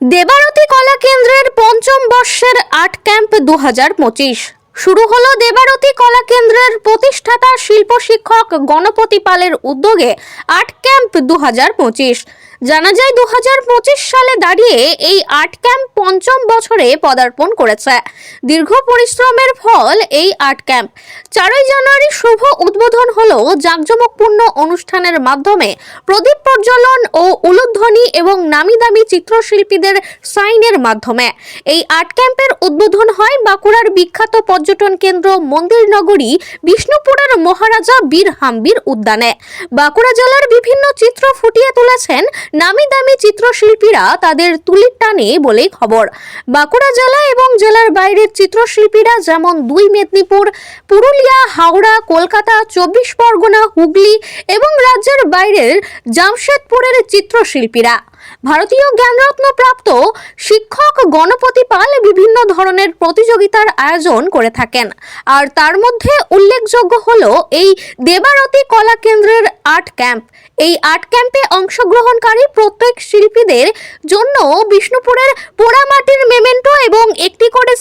দেবারতী কলা কেন্দ্রের পঞ্চম বর্ষের আর্ট ক্যাম্প দু পঁচিশ। শুরু হলো দেবারতী কলা কেন্দ্রের প্রতিষ্ঠাতা শিল্প শিক্ষক গণপতি পালের উদ্যোগে আর্ট ক্যাম্প দু পঁচিশ। জানা যায় দু হাজার পঁচিশ সালে দাঁড়িয়ে এই আর্ট ক্যাম্প পঞ্চম বছরে পদার্পণ করেছে। দীর্ঘ পরিশ্রমের ফল এই আর্ট ক্যাম্প। চারই জানুয়ারি শুভ উদ্বোধন হলো জাঁকজমকপূর্ণ অনুষ্ঠানের মাধ্যমে। প্রদীপ প্রজ্বলন ও উলুধ্বনি এবং নামি দামি চিত্রশিল্পীদের সাইনের মাধ্যমে। এই আর্ট ক্যাম্পের উদ্বোধন হয় বাঁকুড়ার বিখ্যাত পর্যটন কেন্দ্র মন্দির নগরী বিষ্ণুপুরের মহারাজা বীর হাম্বির উদ্যানে। বাঁকুড়া জেলার বিভিন্ন চিত্র ফুটিয়ে তুলেছেন নামি দামি চিত্রশিল্পীরা তাদের তুলির টানে বলে খবর। বাঁকুড়া জেলা এবং জেলার বাইরের চিত্রশিল্পীরা যেমন দুই মেদিনীপুর, পুরুলিয়া, হাওড়া, কলকাতা, চব্বিশ পরগনা, হুগলি এবং রাজ্যের বাইরের জামশেদপুরের চিত্রশিল্পীরা। ভারতীয় জ্ঞানরত্ন প্রাপ্ত শিক্ষক গণপতি পাল বিভিন্ন ধরনের প্রতিযোগিতার আয়োজন করে থাকেন। আর তার মধ্যে উল্লেখযোগ্য হল এই দেবারতী কলা কেন্দ্রের আর্ট ক্যাম্প। এই আর্ট ক্যাম্পে অংশগ্রহণকারী প্রত্যেক শিল্পীদের জন্য বিষ্ণুপুরের পোড়ামাটির মেমেন্টো এবং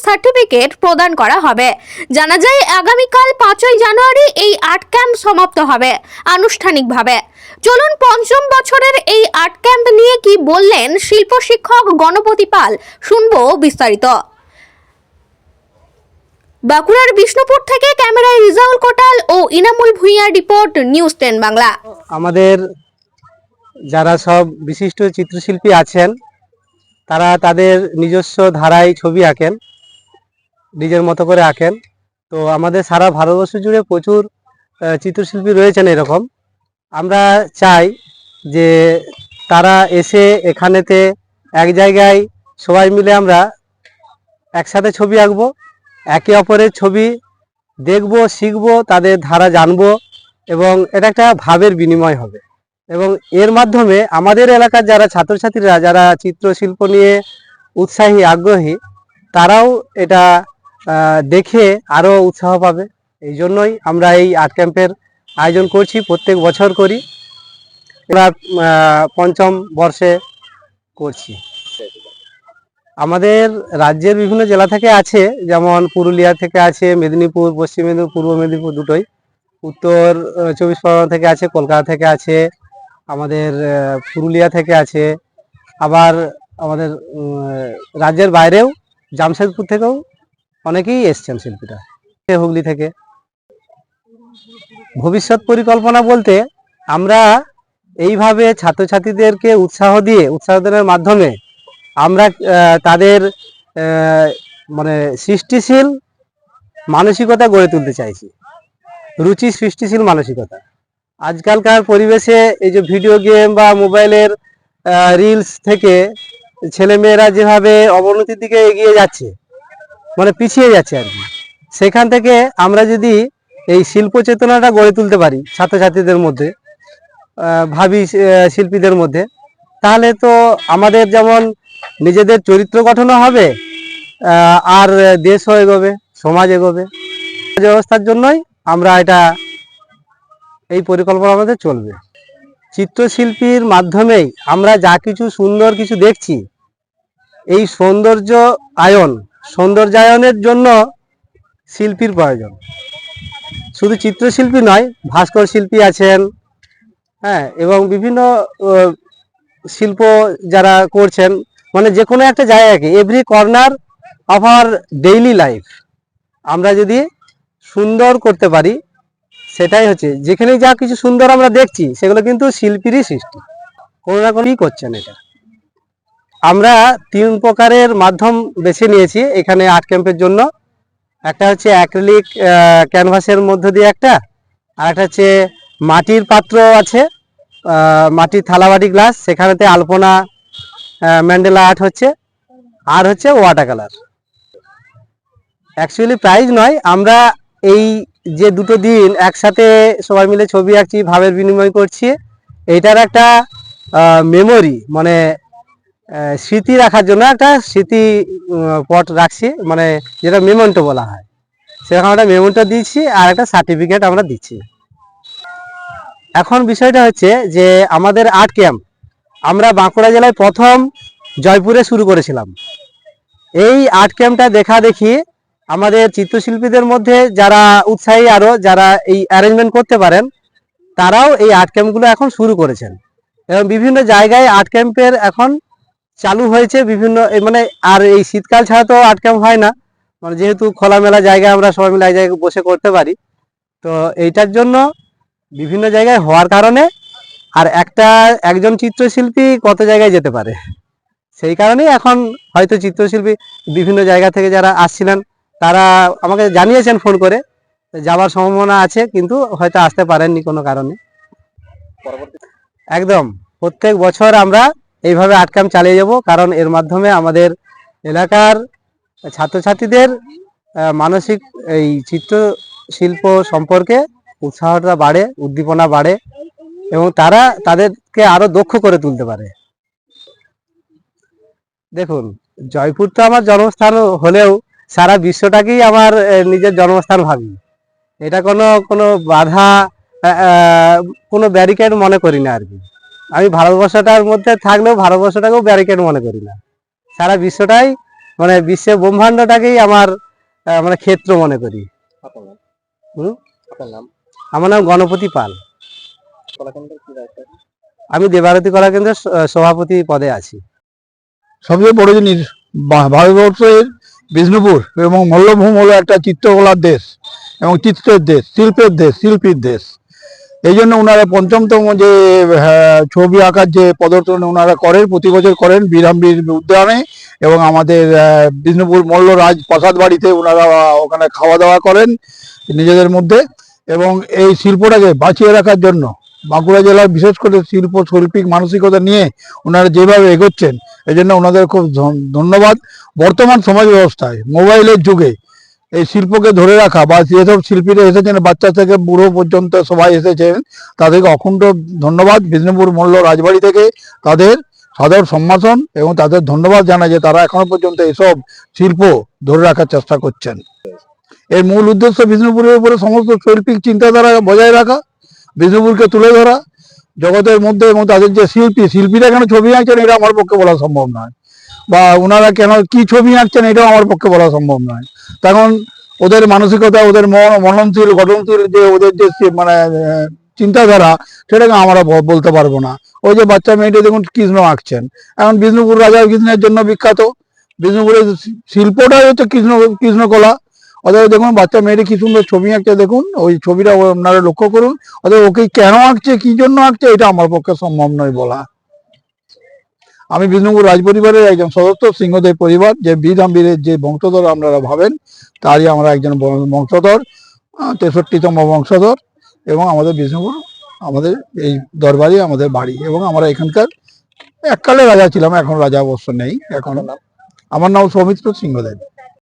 সার্টিফিকেট প্রদান করা হবে। জানা যায়, আগামীকাল পাঁচই জানুয়ারি এই আর্ট ক্যাম্প সমাপ্ত হবে আনুষ্ঠানিকভাবে। চলুন পঞ্চম বছরের এই আর্ট ক্যাম্প নিয়ে কি বললেন শিল্প শিক্ষক গণপতি পাল, শুনব বিস্তারিত। বাঁকুড়ার বিষ্ণুপুর থেকে ক্যামেরায় রিজাউল কোটাল ও Inamul Bhuiyan report, news ten Bangla. আমাদের যারা সব বিশিষ্ট চিত্রশিল্পী আছেন, তারা তাদের নিজস্ব ধারায় ছবি আঁকেন। নিজের মতো করে আঁকেন। তো আমাদের সারা ভারতবর্ষ জুড়ে প্রচুর চিত্রশিল্পী রয়েছেন এরকম। আমরা চাই যে তারা এসে এখানেতে এক জায়গায় সবাই মিলে আমরা একসাথে ছবি আঁকবো, একে অপরের ছবি দেখব, শিখব, তাদের ধারা জানব এবং এটা একটা ভাবের বিনিময় হবে। এবং এর মাধ্যমে আমাদের এলাকার যারা ছাত্রছাত্রীরা, যারা চিত্রশিল্প নিয়ে উৎসাহী, আগ্রহী, তারাও এটা দেখে আরও উৎসাহ পাবে। এই জন্যই আমরা এই আর্ট ক্যাম্পের আয়োজন করছি, প্রত্যেক বছর করি। আমরা পঞ্চম বর্ষে করছি। আমাদের রাজ্যের বিভিন্ন জেলা থেকে আছে, যেমন পুরুলিয়া থেকে আছে, মেদিনীপুর, পশ্চিম মেদিনীপুর, পূর্ব মেদিনীপুর দুটোই। উত্তর চব্বিশ পরগনা থেকে আছে, কলকাতা থেকে আছে, আমাদের পুরুলিয়া থেকে আছে। আবার আমাদের রাজ্যের বাইরেও, জামশেদপুর থেকেও অনেকেই এসছেন শিল্পীরা। হুগলি থেকে। ভবিষ্যৎ পরিকল্পনা বলতে আমরা এইভাবে ছাত্রছাত্রীদেরকে উৎসাহ দিয়ে, উৎসাহ মাধ্যমে আমরা তাদের মানে সৃষ্টিশীল মানসিকতা গড়ে তুলতে চাইছি। রুচি সৃষ্টিশীল মানসিকতা। আজকালকার পরিবেশে এই যে ভিডিও গেম বা মোবাইলের রিলস থেকে ছেলেমেয়েরা যেভাবে অবনতির দিকে এগিয়ে যাচ্ছে মানে পিছিয়ে যাচ্ছে আর কি। সেখান থেকে আমরা যদি এই শিল্প চেতনাটা গড়ে তুলতে পারি ছাত্রছাত্রীদের মধ্যে ভাবি শিল্পীদের মধ্যে, তাহলে তো আমাদের যেমন নিজেদের চরিত্র গঠনও হবে আর দেশও এগোবে, সমাজ এগোবে। ব্যবস্থার জন্যই আমরা এটা, এই পরিকল্পনা আমাদের চলবে। চিত্রশিল্পীর মাধ্যমেই আমরা যা কিছু সুন্দর কিছু দেখছি, এই সৌন্দর্য আয়ন সৌন্দর্যায়নের জন্য শিল্পীর প্রয়োজন। শুধু চিত্রশিল্পী নয়, ভাস্কর শিল্পী আছেন হ্যাঁ এবং বিভিন্ন শিল্প যারা করছেন মানে যে কোনো একটা জায়গাকে every corner of our daily life আমরা যদি সুন্দর করতে পারি, সেটাই হচ্ছে যেখানে যা কিছু সুন্দর আমরা দেখছি, সেগুলো কিন্তু শিল্পীরই সৃষ্টি। কোনো না কোনো করছেন এটা। আমরা তিন প্রকারের মাধ্যম বেছে নিয়েছি এখানে আর্ট ক্যাম্পের জন্য। একটা হচ্ছে অ্যাক্রিলিক ক্যানভাসের মধ্য দিয়ে একটা, আর একটা হচ্ছে মাটির পাত্র আছে মাটির থালাবাটি গ্লাস, সেখানেতে আলপনা ম্যান্ডেলা আর্ট হচ্ছে, আর হচ্ছে ওয়াটার কালার অ্যাকচুয়ালি প্রাইজ নয়, আমরা এই যে দুটো দিন একসাথে সবাই মিলে ছবি আঁকছি, ভাবের বিনিময় করছি, এটার একটা মেমোরি মানে স্মৃতি রাখার জন্য একটা স্মৃতি পট রাখছি মানে যেটা মেমন্টো বলা হয়। সেরকম একটা মেমন্টো দিচ্ছি আর একটা সার্টিফিকেট আমরা দিচ্ছি। এখন বিষয়টা হচ্ছে যে আমাদের আর্ট ক্যাম্প, আমরা বাঁকুড়া জেলায় প্রথম জয়পুরে শুরু করেছিলাম। এই আর্ট ক্যাম্পটা দেখা দেখি আমাদের চিত্রশিল্পীদের মধ্যে যারা উৎসাহী আরও, যারা এই অ্যারেঞ্জমেন্ট করতে পারেন, তারাও এই আর্ট ক্যাম্পগুলো এখন শুরু করেছেন। এবং বিভিন্ন জায়গায় আর্ট ক্যাম্পের এখন চালু হয়েছে বিভিন্ন মানে আর এই শীতকাল ছাড়া তো আর্ট ক্যাম্প হয় না। মানে যেহেতু খোলামেলা জায়গায় আমরা সবাই মিলে এক জায়গায় বসে করতে পারি। তো এইটার জন্য বিভিন্ন জায়গায় হওয়ার কারণে আর একটা একজন চিত্রশিল্পী কত জায়গায় যেতে পারে? সেই কারণেই এখন হয়তো চিত্রশিল্পী বিভিন্ন জায়গা থেকে যারা আসছিলেন, তারা আমাকে জানিয়েছেন ফোন করে, যাওয়ার সম্ভাবনা আছে, কিন্তু হয়তো আসতে পারেননি কোনো কারণে। একদম, প্রত্যেক বছর আমরা এইভাবে আর্ট ক্যাম্প চালিয়ে যাব, কারণ এর মাধ্যমে আমাদের এলাকার ছাত্রছাত্রীদের মানসিক এই চিত্র শিল্প সম্পর্কে উৎসাহটা বাড়ে, উদ্দীপনা বাড়ে, এবং তারা তাদেরকে আরও দক্ষ করে তুলতে পারে। দেখুন, জয়পুর তো আমার জন্মস্থান হলেও সারা বিশ্বটাকেই আমার নিজের জন্মস্থান ভাবি। এটা কোনো কোনো বাধা কোনো ব্যারিকেড মনে করি না আর কি। আমি ভারতবর্ষটার মধ্যে থাকলেও ভারতবর্ষটাকেও ব্যারিকেড মনে করি না। সারা বিশ্বটাই মানে বিশ্বের ব্রহ্মাণ্ডটাকেই আমার মানে ক্ষেত্র মনে করি। আমার নাম গণপতি পাল। আমি দেবারতী কলা কেন্দ্রের স- সভাপতি পদে আছি। সবচেয়ে বড় জিনিস ভারতবর্ষের বিষ্ণুপুর এবং মল্লভূম হলো একটা চিত্রকলার দেশ এবং চিত্রের দেশ শিল্পের দেশ শিল্পীর দেশ। এই জন্য ওনারা পঞ্চমতম যে হ্যাঁ, ছবি আঁকার যে প্রদর্শন ওনারা করেন প্রতি বছর করেন বীরাম্বীর উদ্যানে এবং আমাদের বিষ্ণুপুর মল্ল রাজ প্রাসাদ বাড়িতে ওনারা ওখানে খাওয়া দাওয়া করেন নিজেদের মধ্যে এবং এই শিল্পটাকে বাঁচিয়ে রাখার জন্য বাঁকুড়া জেলার বিশেষ করে শিল্প শৈল্পিক মানসিকতা নিয়ে ওনারা যেভাবে এগোচ্ছেন এই জন্য ওনাদের খুব ধন- ধন্যবাদ। বর্তমান সমাজ ব্যবস্থায় মোবাইলের যুগে এই শিল্পকে ধরে রাখা বা যেসব শিল্পীরা এসেছেন, বাচ্চা থেকে বুড়ো পর্যন্ত সবাই এসেছেন, তাদেরকে অখণ্ড ধন্যবাদ বিষ্ণুপুর মল্ল রাজবাড়ি থেকে তাদের সাদর সম্মাসন এবং তাদের ধন্যবাদ জানায় যে তারা এখনও পর্যন্ত এসব শিল্প ধরে রাখার চেষ্টা করছেন। এর মূল উদ্দেশ্য বিষ্ণুপুরের উপরে সমস্ত শৈল্পিক চিন্তাধারা বজায় রাখা বিষ্ণুপুরকে তুলে ধরা, জগতের মধ্যে এবং তাদের যে শিল্পী, শিল্পীরা এখানে ছবি আঁকছেন, এটা আমার পক্ষে বলা সম্ভব নয়। বা ওনারা কেন, কি ছবি আঁকছেন এটাও আমার পক্ষে বলা সম্ভব নয়। তখন ওদের মানসিকতা, ওদের মন- মননশীল, গঠনশীল যে ওদের যে মানে চিন্তাধারা, সেটাকে আমরা বলতে পারব না। ওই যে বাচ্চা মেয়েটি দেখুন কৃষ্ণ আঁকছেন। এখন বিষ্ণুপুর রাজা কৃষ্ণের জন্য বিখ্যাত। বিষ্ণুপুরের শিল্পটাই হচ্ছে কৃষ্ণ, কৃষ্ণকলা। অতএব দেখুন বাচ্চা মেয়েটি কি সুন্দর ছবি আঁকছে দেখুন, ওই ছবিটা আপনারা লক্ষ্য করুন। অতএব ওকে কেন আঁকছে, কি জন্য আঁকছে, এটা আমার পক্ষে সম্ভব নয় বলা। আমি বিষ্ণুপুর রাজ পরিবারের একজন সদস্য সিংহদেব পরিবার যে বীর যে বংশধর আপনারা ভাবেন তারই আমরা একজন বংশধর তেষট্টিতম বংশধর এবং আমাদের বিষ্ণুপুর আমাদের এই দরবারই আমাদের বাড়ি এবং আমরা এখানকার এককালে রাজা ছিলাম এখন রাজা অবশ্য নেই এখন আমার নাম সৌমিত্র সিংহদেব।